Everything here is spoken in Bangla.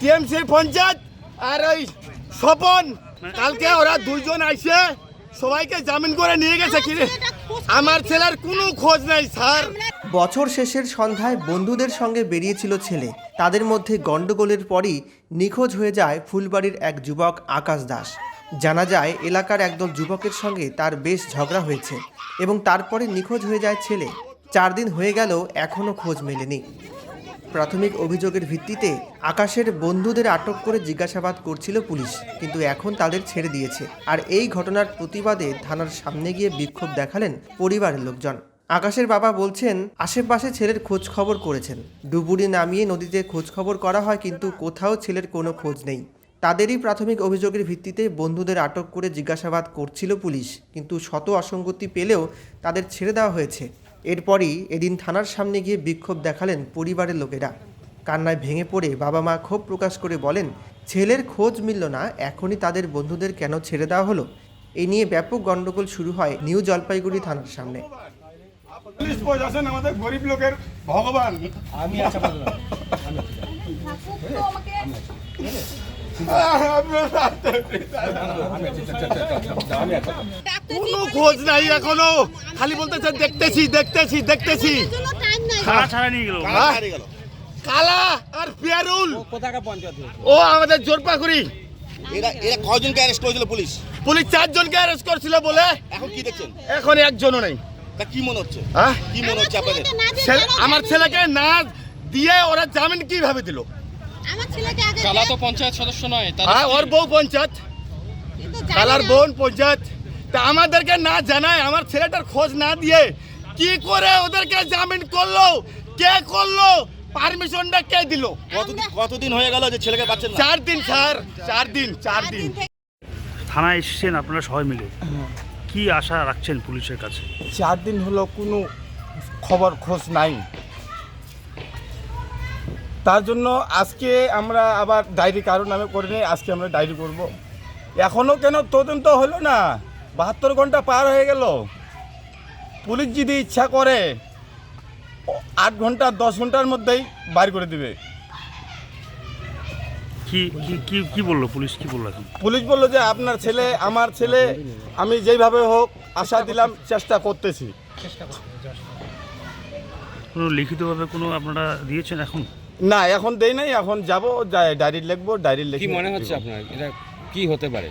টিএমসি পঞ্চায়েত আর ওই স্বপন। কালকে ওরা দুইজন আইসে সবাইকে জামিন করে নিয়ে গেছে কি? আমার ছেলের কোনো খোঁজ নাই, স্যার। বছর শেষের সন্ধ্যায় বন্ধুদের সঙ্গে বেরিয়েছিল ছেলে। তাদের মধ্যে গণ্ডগোলের পরই নিখোঁজ হয়ে যায় ফুলবাড়ির এক যুবক আকাশ দাস। জানা যায়, এলাকার একদল যুবকের সঙ্গে তার বেশ ঝগড়া হয়েছে এবং তারপরে নিখোঁজ হয়ে যায় ছেলে। চার দিন হয়ে গেল এখনও খোঁজ মেলেনি। প্রাথমিক অভিযোগের ভিত্তিতে আকাশের বন্ধুদের আটক করে জিজ্ঞাসাবাদ করছিল পুলিশ, কিন্তু এখন তাদের ছেড়ে দিয়েছে। আর এই ঘটনার প্রতিবাদে থানার সামনে গিয়ে বিক্ষোভ দেখালেন পরিবারের লোকজন। আকাশের বাবা বলছেন, আশেপাশে ছেলের খোঁজ খবর করেছেন। ডুবুরি নামিয়ে নদীতে খোঁজ খবর করা হয়, কিন্তু কোথাও ছেলের কোনো খোঁজ নেই। তাদেরই প্রাথমিক অভিযোগের ভিত্তিতে বন্ধুদের আটক করে জিজ্ঞাসাবাদ করছিল পুলিশ, কিন্তু শত অসঙ্গতি পেলেও তাদের ছেড়ে দেওয়া হয়েছে। এরপরই এদিন থানার সামনে গিয়ে বিক্ষোভ দেখালেন পরিবারের লোকেরা। কান্নায় ভেঙে পড়ে বাবা মা ক্ষোভ প্রকাশ করে বলেন ছেলের খোঁজ মিলল না এখনই তাদের বন্ধুদের কেন ছেড়ে দেওয়া হলো? এই নিয়ে ব্যাপক গণ্ডগোল শুরু হয় নিউ জলপাইগুড়ি থানার সামনে। পুলিশ প্রশাসন আমাদের গরিব লোকের ভগবান। কোনো খোঁজ নাই এখনও। খালি বলতেছে দেখতেছি দেখতেছি দেখতেছি। গেল হ্যাঁ? কালা আর পিয়ারুল ও আমাদের জোরপাকুড়ি এরা এরা কয়জনকে অ্যারেস্ট করেছিল পুলিশ? পুলিশ চারজনকে অ্যারেস্ট করছিল বলে এখন কি দেখছেন? এখন একজনও নেই। তা কি মনে হচ্ছে? হ্যাঁ? কি মনে হচ্ছে আপনাদের? আমার ছেলেকে না দিয়ে ওরা জামিন কীভাবে দিল? আমার ছেলেকে আগে কালা তো পঞ্চায়েত সদস্য নয় তার হ্যাঁ ওর বউ পঞ্চায়েত। কালার। বোন পঞ্চায়েত। তা আমাদেরকে না জানায় আমার ছেলেটার খোঁজ না দিয়ে কি করে ওদেরকে জামিন করল? কে করল? পারমিশনটা কে দিল? কতদিন কতদিন হয়ে গেল যে ছেলেকে পাচ্ছেন চার দিন স্যার। চার দিন চার দিন। থানায় এসেছেন আপনারা সবাই মিলে? কি আশা রাখছেন পুলিশের কাছে? চার দিন হলো কোনো খবর খোঁজ নাই। তার জন্য আজকে আমরা আবার ডায়েরি কারও নামে করে নিই আজকে আমরা ডায়েরি করব। এখনও কেন তদন্ত হলো না? বাহাত্তর ঘণ্টা পার হয়ে গেল। পুলিশ যদি ইচ্ছা করে আট ঘণ্টা দশ ঘণ্টার মধ্যেই বাইর করে দিবে। কি কি বলল? পুলিশ কি বলল পুলিশ বলল যে আপনার ছেলে আমার ছেলে আমি যেইভাবে হোক আশা দিলাম চেষ্টা করতেছি। কোনো লিখিতভাবে কোনো আপনারা দিয়েছেন এখন? না এখন দেই নাই এখন যাব ডায়েরি লিখব ডায়েরি কি লিখে মনে হচ্ছে আপনার? এটা কি হতে পারে?